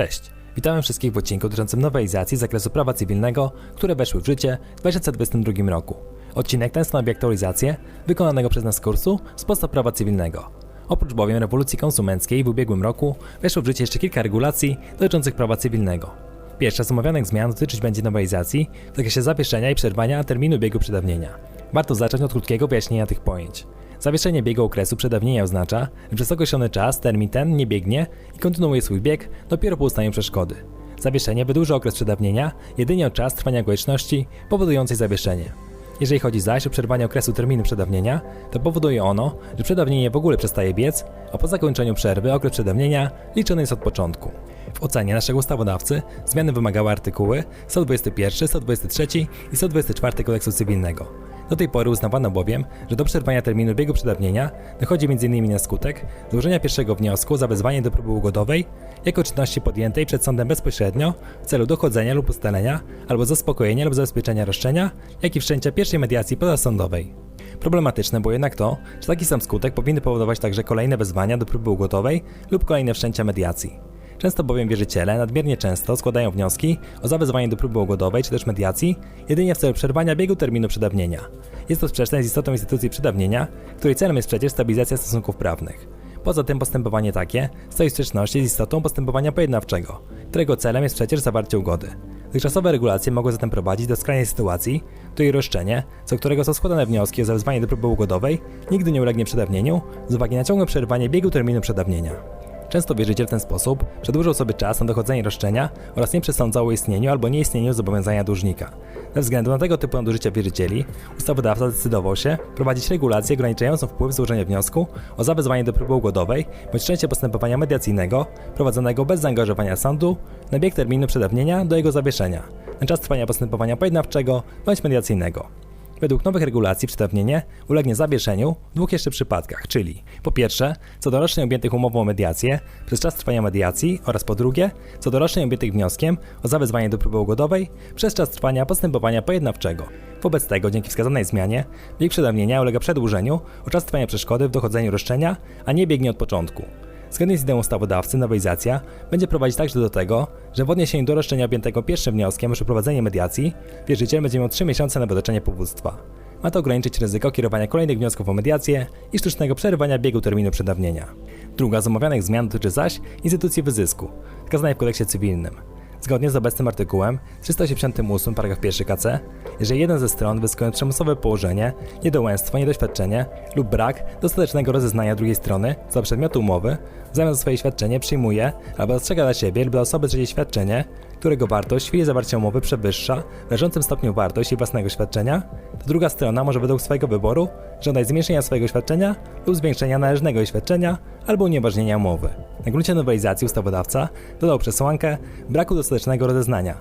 Cześć! Witamy wszystkich w odcinku dotyczącym nowelizacji zakresu prawa cywilnego, które weszły w życie w 2022 roku. Odcinek ten stanowi aktualizację wykonanego przez nas kursu z podstaw prawa cywilnego. Oprócz bowiem rewolucji konsumenckiej w ubiegłym roku weszło w życie jeszcze kilka regulacji dotyczących prawa cywilnego. Pierwsza z omawianych zmian dotyczyć będzie nowelizacji w zakresie zawieszenia i przerwania terminu biegu przedawnienia. Warto zacząć od krótkiego wyjaśnienia tych pojęć. Zawieszenie biegu okresu przedawnienia oznacza, że przez określony czas termin ten nie biegnie i kontynuuje swój bieg dopiero po ustaniu przeszkody. Zawieszenie wydłuża okres przedawnienia jedynie o czas trwania okoliczności powodującej zawieszenie. Jeżeli chodzi zaś o przerwanie okresu terminu przedawnienia, to powoduje ono, że przedawnienie w ogóle przestaje biec, a po zakończeniu przerwy okres przedawnienia liczony jest od początku. W ocenie naszego ustawodawcy zmiany wymagały artykuły 121, 123 i 124 kodeksu cywilnego. Do tej pory uznawano bowiem, że do przerwania terminu biegu przedawnienia dochodzi m.in. na skutek złożenia pierwszego wniosku o zawezwanie do próby ugodowej jako czynności podjętej przed sądem bezpośrednio w celu dochodzenia lub ustalenia albo zaspokojenia lub zabezpieczenia roszczenia, jak i wszczęcia pierwszej mediacji pozasądowej. Problematyczne było jednak to, że taki sam skutek powinny powodować także kolejne wezwania do próby ugodowej lub kolejne wszczęcia mediacji. Często bowiem wierzyciele nadmiernie często składają wnioski o zawezwanie do próby ugodowej czy też mediacji jedynie w celu przerwania biegu terminu przedawnienia. Jest to sprzeczne z istotą instytucji przedawnienia, której celem jest przecież stabilizacja stosunków prawnych. Poza tym postępowanie takie stoi w sprzeczności z istotą postępowania pojednawczego, którego celem jest przecież zawarcie ugody. Dotychczasowe regulacje mogły zatem prowadzić do skrajnej sytuacji, której roszczenie, co którego są składane wnioski o zawezwanie do próby ugodowej, nigdy nie ulegnie przedawnieniu z uwagi na ciągłe przerwanie biegu terminu przedawnienia. Często wierzyciel w ten sposób przedłużył sobie czas na dochodzenie roszczenia oraz nie przesądzał o istnieniu albo nieistnieniu zobowiązania dłużnika. Ze względu na tego typu nadużycia wierzycieli, ustawodawca zdecydował się prowadzić regulację ograniczającą wpływ złożenia wniosku o zawezwanie do próby ugodowej bądź wszczęcie postępowania mediacyjnego prowadzonego bez zaangażowania sądu na bieg terminu przedawnienia do jego zawieszenia, na czas trwania postępowania pojednawczego bądź mediacyjnego. Według nowych regulacji przedawnienie ulegnie zawieszeniu w dwóch jeszcze przypadkach, czyli po pierwsze, co do roszczeń objętych umową o mediację przez czas trwania mediacji oraz po drugie, co do roszczeń objętych wnioskiem o zawezwanie do próby ugodowej przez czas trwania postępowania pojednawczego. Wobec tego, dzięki wskazanej zmianie, bieg przedawnienia ulega przedłużeniu o czas trwania przeszkody w dochodzeniu roszczenia, a nie biegnie od początku. Zgodnie z ideą ustawodawcy, nowelizacja będzie prowadzić także do tego, że w odniesieniu do roszczenia objętego pierwszym wnioskiem o przeprowadzenie mediacji, wierzyciel będzie miał 3 miesiące na wydroczenie powództwa. Ma to ograniczyć ryzyko kierowania kolejnych wniosków o mediację i sztucznego przerywania biegu terminu przedawnienia. Druga z omawianych zmian dotyczy zaś instytucji wyzysku, wskazanej w kodeksie cywilnym. Zgodnie z obecnym artykułem 388 paragraf 1 KC, jeżeli jeden ze stron wyskując przymusowe położenie, niedołęstwo, niedoświadczenie lub brak dostatecznego rozeznania drugiej strony co do przedmiotu umowy, w zamian za swoje świadczenie przyjmuje albo zastrzega dla siebie lub dla osoby trzeciej świadczenie, którego wartość w chwili zawarcia umowy przewyższa w leżącym stopniu wartość jej własnego świadczenia, to druga strona może według swojego wyboru żądać zmniejszenia swojego świadczenia lub zwiększenia należnego świadczenia albo unieważnienia umowy. Na gruncie nowelizacji ustawodawca dodał przesłankę braku dostatecznego rozeznania,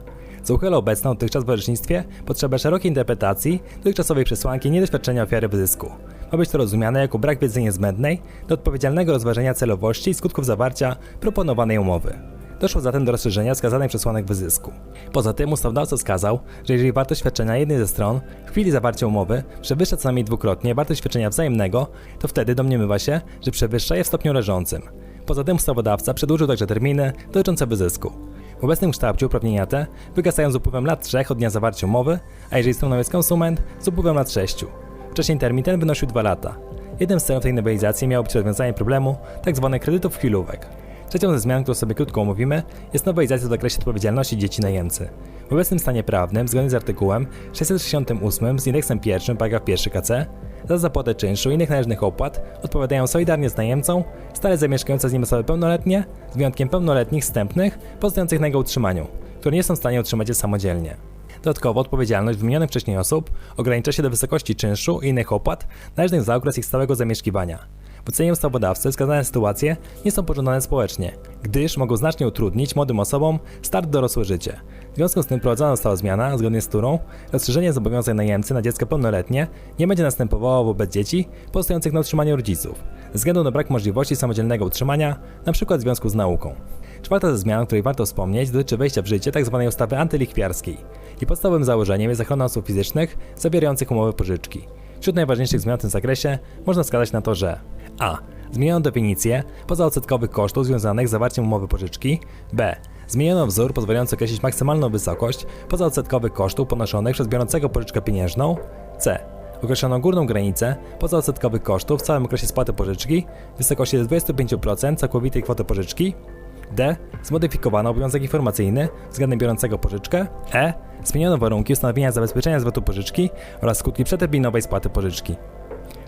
co uchyla obecną dotychczas w orzecznictwie potrzebę szerokiej interpretacji dotychczasowej przesłanki niedoświadczenia ofiary wyzysku. Ma być to rozumiane jako brak wiedzy niezbędnej do odpowiedzialnego rozważenia celowości i skutków zawarcia proponowanej umowy. Doszło zatem do rozszerzenia wskazanych przesłanek wyzysku. Poza tym ustawodawca wskazał, że jeżeli wartość świadczenia jednej ze stron w chwili zawarcia umowy przewyższa co najmniej dwukrotnie wartość świadczenia wzajemnego, to wtedy domniemywa się, że przewyższa je w stopniu leżącym. Poza tym ustawodawca przedłużył także terminy dotyczące wyzysku. W obecnym kształcie uprawnienia te wygasają z upływem lat 3 od dnia zawarcia umowy, a jeżeli stroną jest konsument, z upływem lat 6. Wcześniej termin ten wynosił 2 lata. Jednym z celów tej nowelizacji miało być rozwiązanie problemu tzw. kredytów chwilówek. Trzecią ze zmian, którą sobie krótko omówimy, jest nowelizacja w zakresie odpowiedzialności dzieci najemcy. W obecnym stanie prawnym, zgodnie z artykułem 668 z indeksem 1, paragraf 1 KC, za zapłatę czynszu i innych należnych opłat odpowiadają solidarnie z najemcą stale zamieszkające z nim osoby pełnoletnie, z wyjątkiem pełnoletnich wstępnych pozostających na jego utrzymaniu, które nie są w stanie utrzymać się samodzielnie. Dodatkowo odpowiedzialność wymienionych wcześniej osób ogranicza się do wysokości czynszu i innych opłat należnych za okres ich stałego zamieszkiwania. W ocenie ustawodawcy wskazane sytuacje nie są pożądane społecznie, gdyż mogą znacznie utrudnić młodym osobom start w dorosłe życie. W związku z tym wprowadzona została zmiana, zgodnie z którą rozszerzenie zobowiązań najemcy na dziecko pełnoletnie nie będzie następowało wobec dzieci pozostających na utrzymaniu rodziców, ze względu na brak możliwości samodzielnego utrzymania, np. w związku z nauką. Czwarta ze zmian, o której warto wspomnieć, dotyczy wejścia w życie tzw. ustawy antylichwiarskiej. Jej podstawowym założeniem jest ochrona osób fizycznych zawierających umowy pożyczki. Wśród najważniejszych zmian w tym zakresie można wskazać na to, że a. Zmieniono definicję pozaodsetkowych kosztów związanych z zawarciem umowy pożyczki. B. Zmieniono wzór pozwalający określić maksymalną wysokość pozaodsetkowych kosztów ponoszonych przez biorącego pożyczkę pieniężną. C. Określono górną granicę pozaodsetkowych kosztów w całym okresie spłaty pożyczki w wysokości do 25% całkowitej kwoty pożyczki. D. Zmodyfikowano obowiązek informacyjny względem biorącego pożyczkę. E. Zmieniono warunki ustanowienia zabezpieczenia zwrotu pożyczki oraz skutki przeterminowej spłaty pożyczki.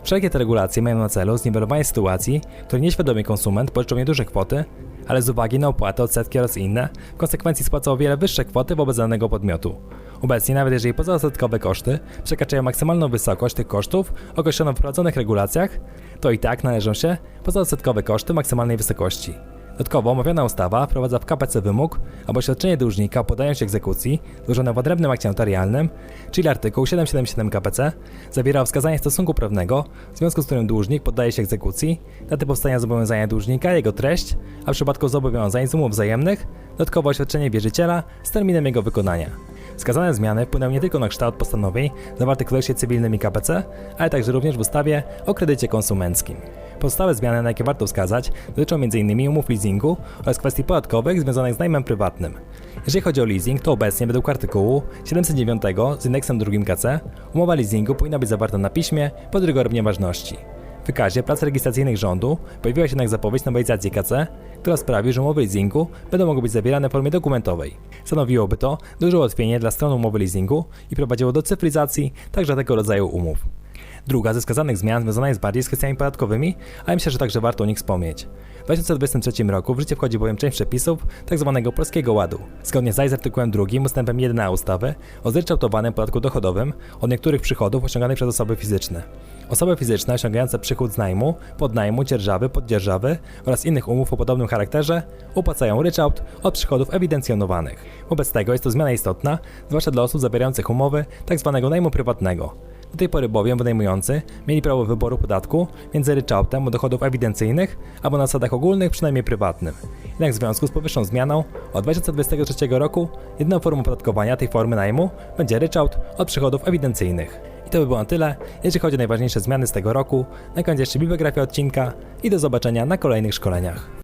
Wszelkie te regulacje mają na celu zniwelowanie sytuacji, w której nieświadomy konsument pożyczył nieduże kwoty, ale z uwagi na opłaty, odsetki oraz inne, w konsekwencji spłaca o wiele wyższe kwoty wobec danego podmiotu. Obecnie, nawet jeżeli pozaodsetkowe koszty przekraczają maksymalną wysokość tych kosztów określoną w wprowadzonych regulacjach, to i tak należą się pozaodsetkowe koszty maksymalnej wysokości. Dodatkowo omawiana ustawa wprowadza w KPC wymóg, aby oświadczenie dłużnika podając się egzekucji złożone w odrębnym akcie notarialnym, czyli artykuł 777 KPC, zawiera wskazanie stosunku prawnego, w związku z którym dłużnik poddaje się egzekucji, daty powstania zobowiązania dłużnika, jego treść, a w przypadku zobowiązań z umów wzajemnych, dodatkowo oświadczenie wierzyciela z terminem jego wykonania. Wskazane zmiany wpłynęły nie tylko na kształt postanowień zawartych w kodeksie cywilnym i KPC, ale także również w ustawie o kredycie konsumenckim. Pozostałe zmiany, na jakie warto wskazać, dotyczą m.in. umów leasingu oraz kwestii podatkowych związanych z najmem prywatnym. Jeżeli chodzi o leasing, to obecnie według artykułu 709 z indeksem 2 KC umowa leasingu powinna być zawarta na piśmie pod rygorem nieważności. W wykazie prac rejestracyjnych rządu pojawiła się jednak zapowiedź nowelizacji KC, która sprawi, że umowy leasingu będą mogły być zawierane w formie dokumentowej. Stanowiłoby to duże ułatwienie dla stron umowy leasingu i prowadziło do cyfryzacji także tego rodzaju umów. Druga ze wskazanych zmian związana jest bardziej z kwestiami podatkowymi, ale myślę, że także warto o nich wspomnieć. W 2023 roku w życie wchodzi bowiem część przepisów tzw. Polskiego Ładu. Zgodnie z artykułem 2 ustępem 1a ustawy o zryczałtowanym podatku dochodowym od niektórych przychodów osiąganych przez osoby fizyczne. Osoby fizyczne osiągające przychód z najmu, podnajmu, dzierżawy, poddzierżawy oraz innych umów o podobnym charakterze opłacają ryczałt od przychodów ewidencjonowanych. Wobec tego jest to zmiana istotna, zwłaszcza dla osób zawierających umowy tzw. najmu prywatnego. Do tej pory bowiem wynajmujący mieli prawo wyboru podatku między ryczałtem od dochodów ewidencyjnych albo na zasadach ogólnych, przynajmniej prywatnym. Jednak w związku z powyższą zmianą od 2023 roku jedyną formą opodatkowania tej formy najmu będzie ryczałt od przychodów ewidencyjnych. I to by było na tyle, jeżeli chodzi o najważniejsze zmiany z tego roku. Na koniec jeszcze bibliografia odcinka i do zobaczenia na kolejnych szkoleniach.